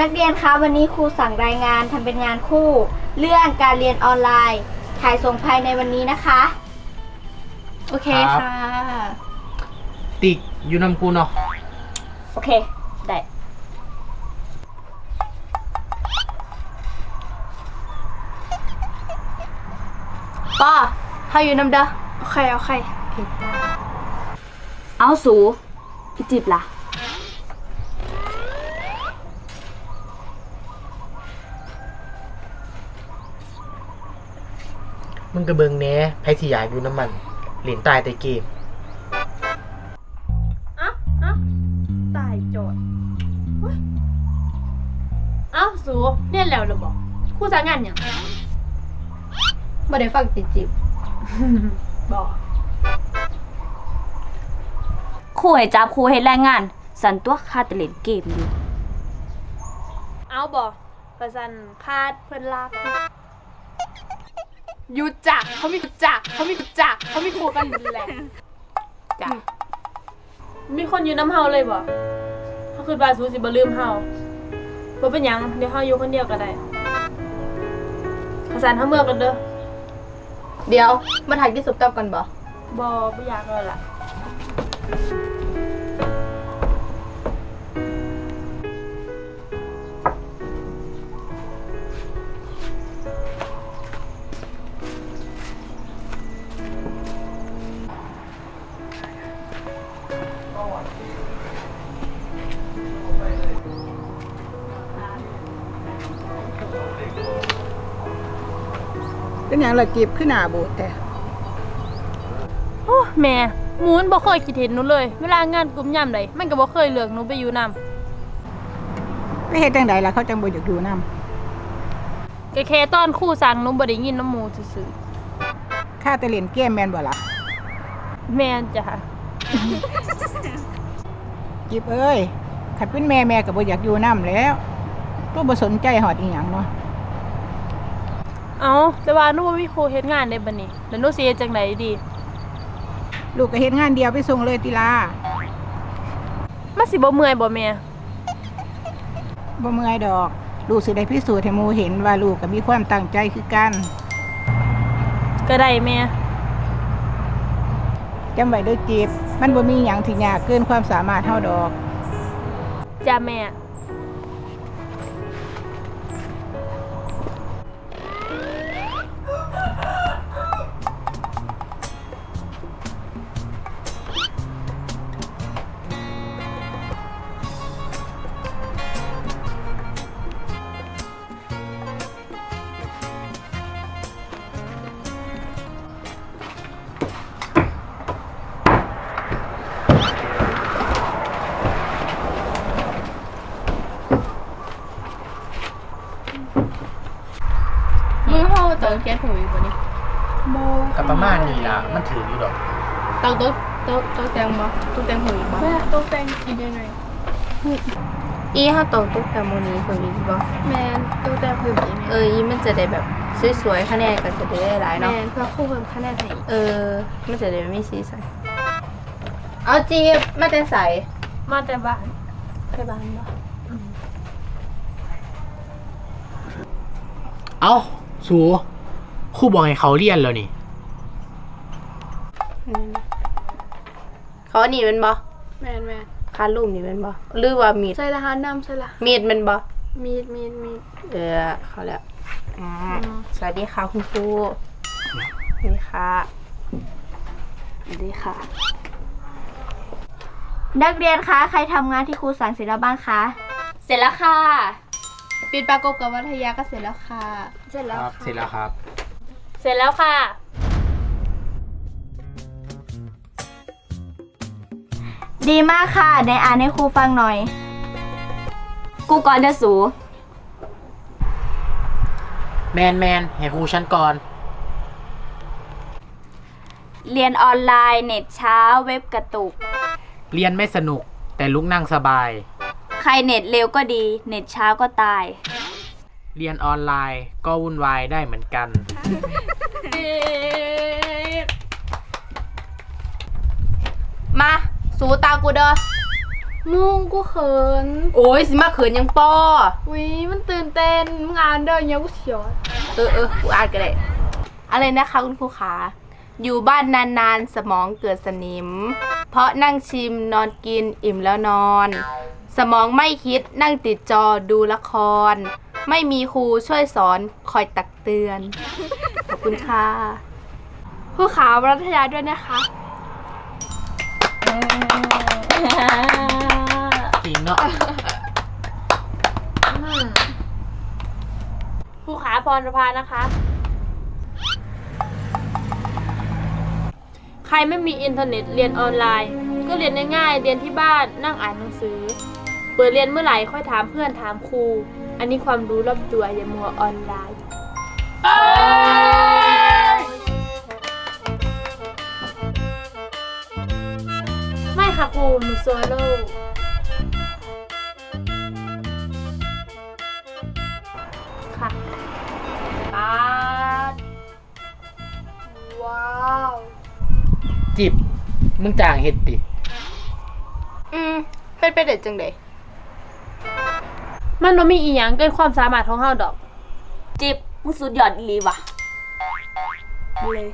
นักเรียนคะ วันนี้ครูสั่งรายงานทำเป็นงานคู่ เรื่องการเรียนออนไลน์ ถ่ายส่งภายในวันนี้นะคะ โอเคครับ ค่ะ ติกอยู่นำกูเนาะโอเค ได้ ป้าเฮาอยู่น้ำเด้อโอเค โอเค เอาสูพี่จิบล่ะ มึงกระเบิงแหน่ไผสิอยากอยู่น้ำมันเหรียญตายแต่เกมอะอะตายโจทย์เฮ้ยเอ้าสูเรียนแล้วเหรือบอกครู่สางานหยังบ่ได้ฟังจิบจิบบอกครูให้จับครูให้แรงงาน สันตัวคาแตะเล่นเกมอยู่ เอาบอกประสันคาดเพื่อนลากห ยุดจักเขามีหยุดจักเขามีหยุดจักเขามีครูกันรุนแรงจ้ะมีคนอยู่น้ำเฮาเลยบ่เขาคือบาสูสิบ่ลืมเฮาบ่เป็นหยังเดี๋ยวเฮาอยู่คนเดียวก็ได้ประสันเฮาเมื่อกันเด้อเดี๋ยวมาถ่ายที่สุบกับกันบ่บ่บ่อยากเลยล่ะ เป็นอย่างละจีบขึ้นหน้าโบสถ์แต่โอ้แม่หมูนบ่เคยคิดเห็นหนูเลย เวลางานกลุ่มยามใดมันก็บ่เคยเลือกหนูไปอยู่นำไปเฮ็ดจังใดล่ะเขาจังบ่อยากอยู่นํก็แค่ตอนครู่สั่งหนูบ่ได้ยินน้ำหมูซื่อค่าแต่เล่นเกมแม่นบ่ล่ะๆแม่นจ้ะจีบเอ้ยขัดเป็นแม่แม่ก็บ่อยากอยู่นํแล้วก็บ่สนใจฮอดอีหยังเนาะ เอาแต่ว่าหนูบ่มีครูเฮ็ดงานได้บัดนี้แล้วหนูสิเฮ็ดจังไดดี ลูกก็เฮ็ดงานเดียวไปส่งเลยติลามันสิบ่เมื่อยบ่แม่บ่เมื่อยดอก ลูกสิได้พิสูจน์ให้หมู่เห็นว่าลูกก็มีความตั้งใจคือกันก็ได้แม่จำไว้เด้อจีบมันบ่มีหยังที่ยากเกินความสามารถเฮาดอก จ้าแม่ เฮาตอนแก๊สหูอยู่บ่นี่กับประมาณนี้ล่ะ มันถืออยู่ดอกตอกโต๊ะโต๊ะโต๊ะแตงบ่โต๊ะแตงหูอีกบ่แม่ตกแตงกินยังไงอีถ้าตอกโต๊ะแตงโมนี้หูอีกบ่แม่นตกแต่งเพิ่มอีกเอออีมันจะได้แบบสวยๆคะแนนก็จะได้หลายเนาะแม่นเพื่อคู่เพิ่มคะแนนให้เออ มันจะได้ไม่สีสันเอาจีบมาแต่ใสมาแต่บ้านไปบ้านบ่เอา สูครู่บอกให้เขาเรียนแล้วนี่ เขาอันนี่เป็นบ่แม่นแม่นคาลุ่มนี่เป็นบ่หรือว่ามีด ใส่ละหารนำใส่ละมีดเป็นบ่มีดมีดมีดเออเขาแล้วอ่าสวัสดีค่ะคุณครูสวัสดีค่ะสวัสดีค่ะ นักเรียนคะ ใครทำงานที่ครูสั่งเสร็จแล้วบ้างคะ เสร็จแล้วค่ะ ปิดปรากบกับวัทยาก็เสร็จแล้วค่ะ เสร็จแล้วครับ เสร็จแล้วครับ เสร็จแล้วค่ะ ดีมากค่ะในอ่านให้ครูฟังหน่อย กูก่อนเด้อสู แมนแมนให้ครูชั้นก่อน เรียนออนไลน์เน็ตช้าเว็บกระตุก เรียนไม่สนุกแต่ลุกนั่งสบาย ใครเน็ตเร็วก็ดี เน็ตช้าก็ตาย เรียนออนไลน์ก็วุ่นวายได้เหมือนกัน มา สูตากูเด้อมุงกูเขิน โอ้ยสิมาเขินยังปอวิมันตื่นเต้นมึงอ่านเดินเยอะกูเสียวเออเออกูอ่านก็ได้อะไรนะคะคุณครูขาอยู่บ้านนานๆ สมองเกิดสนิม เพราะนั่งชิมนอนกินอิ่มแล้วนอน สมองไม่คิดนั่งติดจอดูละคร ไม่มีครูช่วยสอนคอยตักเตือน ขอบคุณค่ะ ผู้ขาวรัฐยาด้วยนะคะ จริงเนาะผู้ขาพรประพานะคะ ใครไม่มีอินเทอร์เน็ตเรียนออนไลน์ ก็เรียนง่ายๆเรียนที่บ้านนั่งอ่านหนังสือ เปิดเรียนเมื่อไหร่ค่อยถามเพื่อนถามครู อันนี้ความรู้รอบตัวอย่ามัวออนไลน์ ไม่ค่ะครูหนูโซโล่ค่ะอาร์ตว้าว จิบ มึงจ้างเฮ็ดติ อืมเป็นไปเด็ดจังเดย มันบ่มีอีหยังเกินความสามารถของเฮาดอก จิบมึงสุดยอดอีหลีว่ะ เลย